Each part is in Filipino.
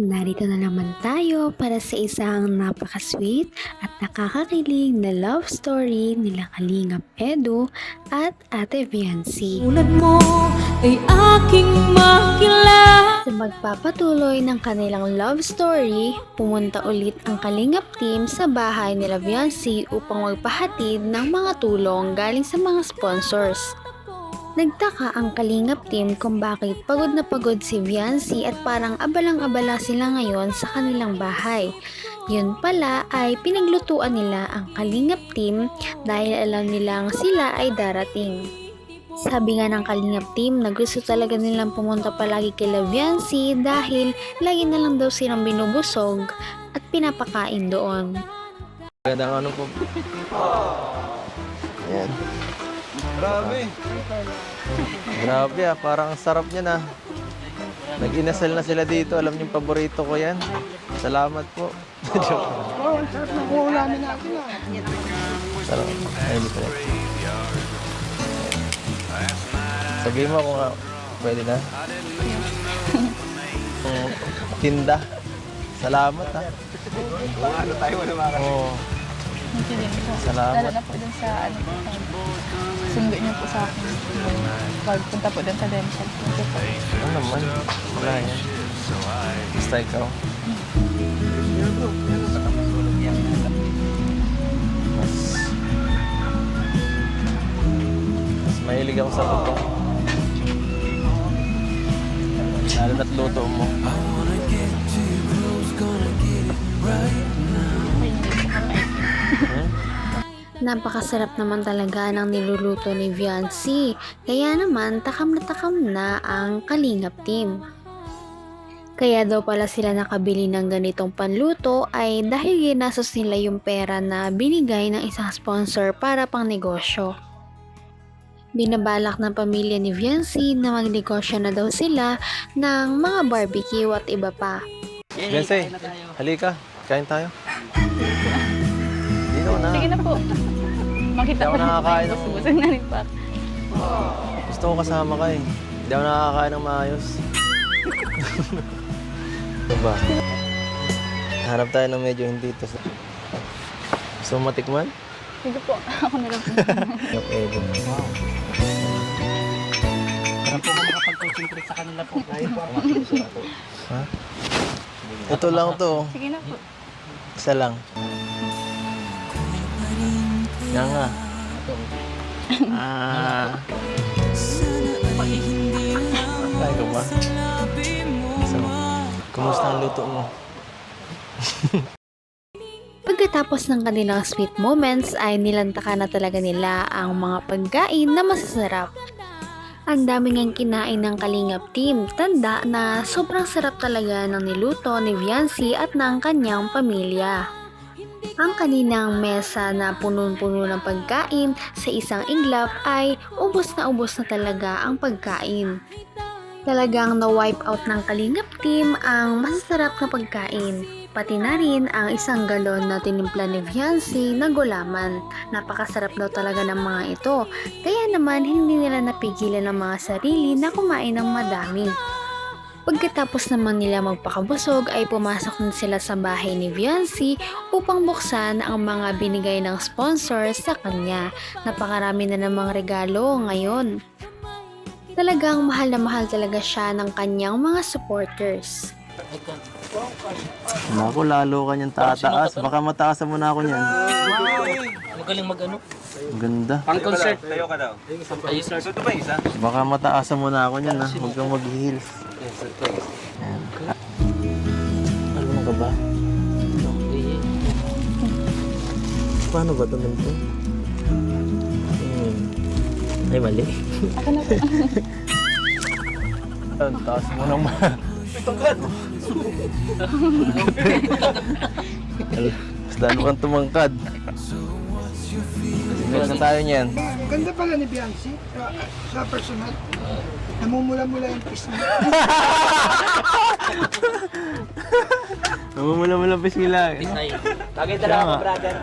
Narito na naman tayo para sa isang napaka-sweet at nakakakilig na love story nila Kalingap Edu at Ate Viancy. Tulad mo ay aking makilala Sa magpapatuloy ng kanilang love story, pumunta ulit ang Kalingap team sa bahay nila Viancy upang magpahatid ng mga tulong galing sa mga sponsors. Nagtaka ang Kalingap team kung bakit pagod na pagod si Viancy at parang abalang-abala sila ngayon sa kanilang bahay. Yun pala ay pinaglutuan nila ang Kalingap team dahil alam nilang sila ay darating. Sabi nga ng Kalingap team na gusto talaga nilang pumunta palagi kay Viancy dahil lagi na lang daw silang binubusog at pinapakain doon. Gandang ano po. Ayan. Grabe. Grabe ah, parang ang sarap niya na. Nag-inasal na sila dito. Alam niyo yung paborito ko yan. Salamat po. Joke. Oh, ang sarap ng uulamin natin ah. Sarap. Ay. Sabihin mo kung ah, pwede na. Mm, Tinda. Salamat ah. Ano tayo wala mga Oo. Thank you din po. Salamat. Lalo na po dun sa ano, sa sundo niyo po sa akin. Pagpunta po dun sa dental. Thank you po. Ano naman? Wala yan. Basta ikaw. Mas... Mas mahilig ako sa luto. Lalo na't luto mo. Hmm? Napakasarap naman talaga ng niluluto ni Viancy, kaya naman takam na takam na ang Kalingap team. Kaya daw pala sila nakabili ng ganitong panluto ay dahil ginastos nila yung pera na binigay ng isang sponsor para pang negosyo. Binabalak ng pamilya ni Viancy na magnegosyo na daw sila ng mga barbecue at iba pa. Bensay, halika. Kain tayo. Dito na. Sige na po. Makita Hindi ako ko na nakakain kayo. ng- Busog na rin pa. Gusto ko kasama ka eh. Hindi ako nakakain ng maayos. diba? Hanap tayo ng medyo hindi ito. Gusto mo matikman? Sige po. Ako na lang po. Yung ego. Para po ako makapag-concentrate sa kanila po. Dahil po ako Ha? Ito lang to. Sige na po. Isa lang. Yan nga. Ah. Kaya ko ba? So, kumusta ang luto mo? Pagkatapos ng kanilang sweet moments ay nilantaka na talaga nila ang mga pagkain na masasarap. Ang dami ngang kinain ng Kalingap team, tanda na sobrang sarap talaga ng niluto ni Viancy at ng kanyang pamilya. Ang kaninang mesa na punong-puno ng pagkain sa isang iglap ay ubos na ubos na talaga ang pagkain. Talagang na-wipe out ng Kalingap team ang masasarap na pagkain. Pati na rin ang isang galon na tinimpla ni Viancy na gulaman. Napakasarap daw talaga ng mga ito. Kaya naman hindi nila napigilan ang mga sarili na kumain ng madami. Pagkatapos naman nila magpakabusog ay pumasok na sila sa bahay ni Viancy upang buksan ang mga binigay ng sponsor sa kanya. Napakarami na namang regalo ngayon. Talagang mahal na mahal talaga siya ng kanyang mga supporters. Naku, lalo ka niyang tataas. Baka mataasan mo na ako niyan. Magaling mag-ano? Ang ganda. Pang concert. Tayo ka daw. Ayos na. Ito ba yung isa? Baka mataasan mo na ako niyan ha. Huwag kang mag-heels. Ano ka ba? Paano ba ito ganito? Hmm. Ay, mali. Ako na po. Ang taas mo nang Mas lalo kang tumangkad. Sinet na tayo niyan. Ganda pala ni Biancy sa, sa personal. Namumula-mula yung niya. Namumula-mula pa sila. Bagay talaga ako, brother.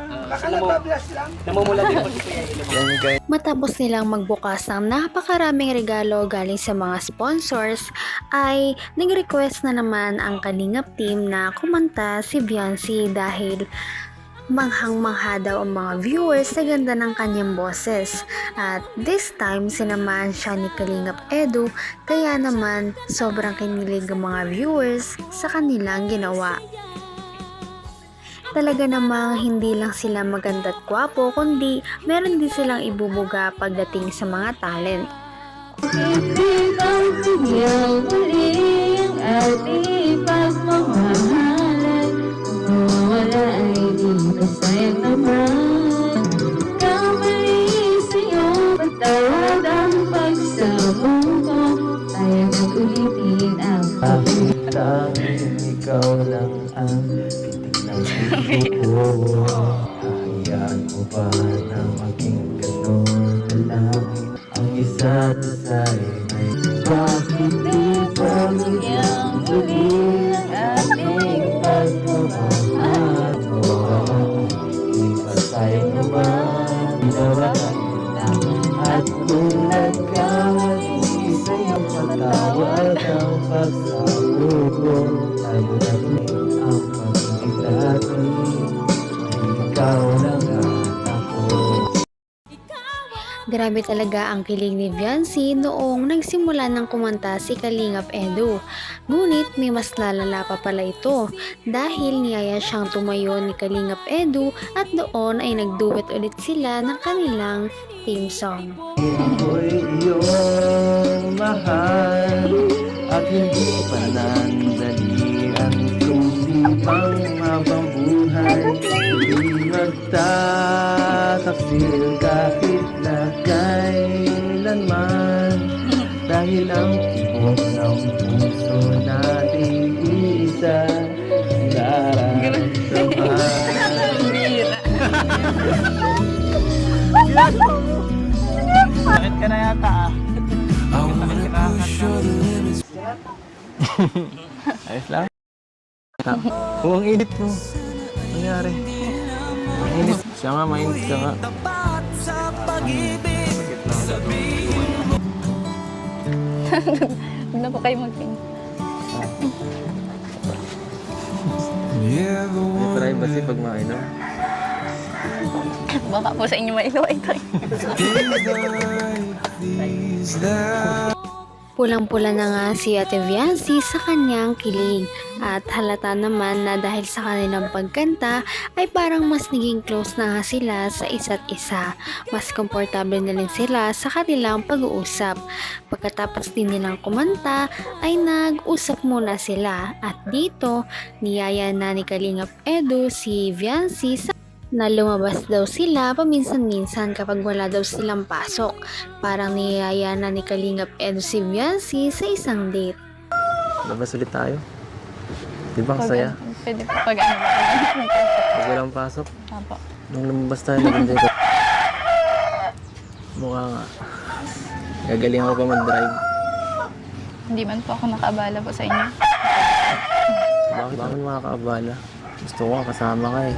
Namumula din po si Kuya Ilong. Yan guys. Matapos nilang magbukas ng napakaraming regalo galing sa mga sponsors, ay nag-request na naman ang Kalingap team na kumanta si Beyonce dahil manghang-mangha daw ang mga viewers sa ganda ng kanyang boses. At this time, sinamaan siya ni Kalingap Edu, kaya naman sobrang kinilig ang mga viewers sa kanilang ginawa. Talaga namang hindi lang sila maganda at gwapo, kundi meron din silang ibubuga pagdating sa mga talent. Ibang tuloy muli ang ating pagmamahalan mawala ay di masayang naman Kamali sa'yo, patawad ang pagsabong ko Tayo nag-ulitin ang tanging ikaw lang ang pitik ng puso ko? Hayaan mo ba na maging ganon lang ang isa't isa ay may bakit di ba Bigyan muli Grabe talaga ang kilig ni Viancy noong nagsimula ng kumanta si Kalingap Edu. Ngunit may mas lalala pa pala ito dahil niyaya siyang tumayo ni Kalingap Edu at doon ay nagduet ulit sila ng kanilang theme song. Ako'y iyong mahal At hindi pa nandalian Kundi pang habang buhay Hindi magtataksil kahit Dahil ang tibok ng puso natin isa Bakit ka na yata ah? Ayos lang. Oh, ang init mo. Nangyari. Ang init. Siya nga, mainit ka nga. Huwag na po kayo mag-king. May privacy pag mainom. Baka po sa inyo mailaw ito. Pulang-pula na nga si Ate Viancy sa kanyang kilig at halata naman na dahil sa kanilang pagkanta ay parang mas naging close na nga sila sa isa't isa. Mas komportable na rin sila sa kanilang pag-uusap. Pagkatapos din nilang kumanta ay nag-usap muna sila at dito niyaya na ni Kalingap Edu si Viancy sa na lumabas daw sila paminsan-minsan kapag wala daw silang pasok. Parang niyaya na ni Kalingap Edu si Viancy sa isang date. Labas ulit tayo. Di ba ang saya? pwede po pag ano ba? Pag walang pasok. Apo. Nung lumabas tayo, nag-enjoy ka. Mukha nga. Gagaling ako pa mag-drive. Hindi man po ako nakaabala po sa inyo. Bakit, bakit makakaabala? Gusto ko kasama ka eh.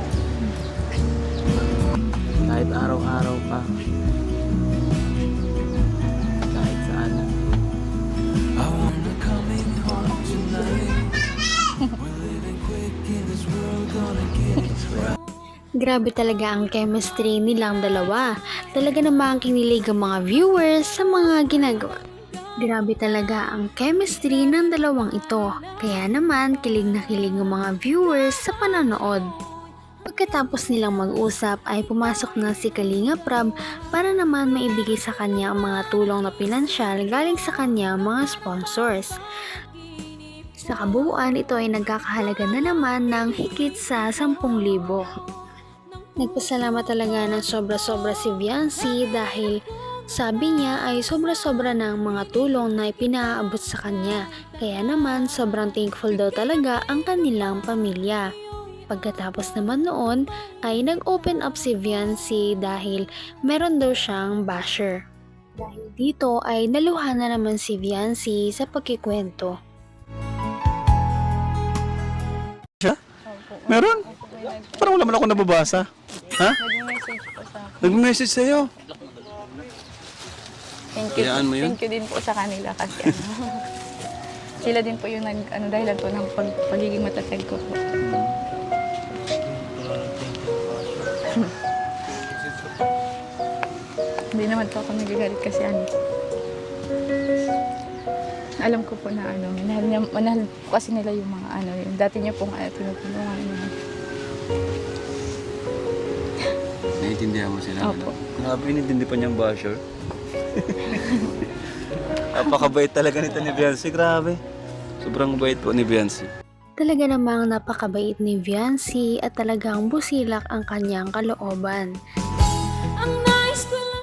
Kahit araw-araw pa. Kahit saan. Grabe talaga ang chemistry nilang dalawa. Talaga namang kinilig ang mga viewers sa mga ginagawa. Grabe talaga ang chemistry ng dalawang ito. Kaya naman kilig na kilig ang mga viewers sa panonood. Pagkatapos nilang mag-usap ay pumasok na si Kalinga Prab para naman maibigay sa kanya ang mga tulong na pinansyal galing sa kanya mga sponsors. Sa kabuuan, ito ay nagkakahalaga na naman ng higit sa 10,000. Nagpasalamat talaga ng sobra-sobra si Viancy dahil sabi niya ay sobra-sobra ng mga tulong na ipinaabot sa kanya. Kaya naman sobrang thankful daw talaga ang kanilang pamilya. Pagkatapos naman noon ay nag-open up si Viancy dahil meron daw siyang basher. Dahil dito ay naluha na naman si Viancy sa pagkikwento. po. Meron? Parang wala man ako nababasa. Ha? Nag-message po sa akin. Nag-message sa'yo. Thank you. Hayaan mo yun? Thank you din po sa kanila kasi ano. sila din po yung nag, ano, dahilan po ng pag, pagiging matatag ko po. Naman po ako nagagalit kasi ano. Alam ko po na ano, manahal, niya, manahal po kasi nila yung mga ano, yung dati niya pong uh, tinutulungan niya. Naiintindihan mo sila? Opo. Grabe, inintindi pa niyang basher. Napakabait talaga nito ni Beyonce, grabe. Sobrang bait po ni Beyonce. Talaga namang napakabait ni Viancy at talagang busilak ang kanyang kalooban.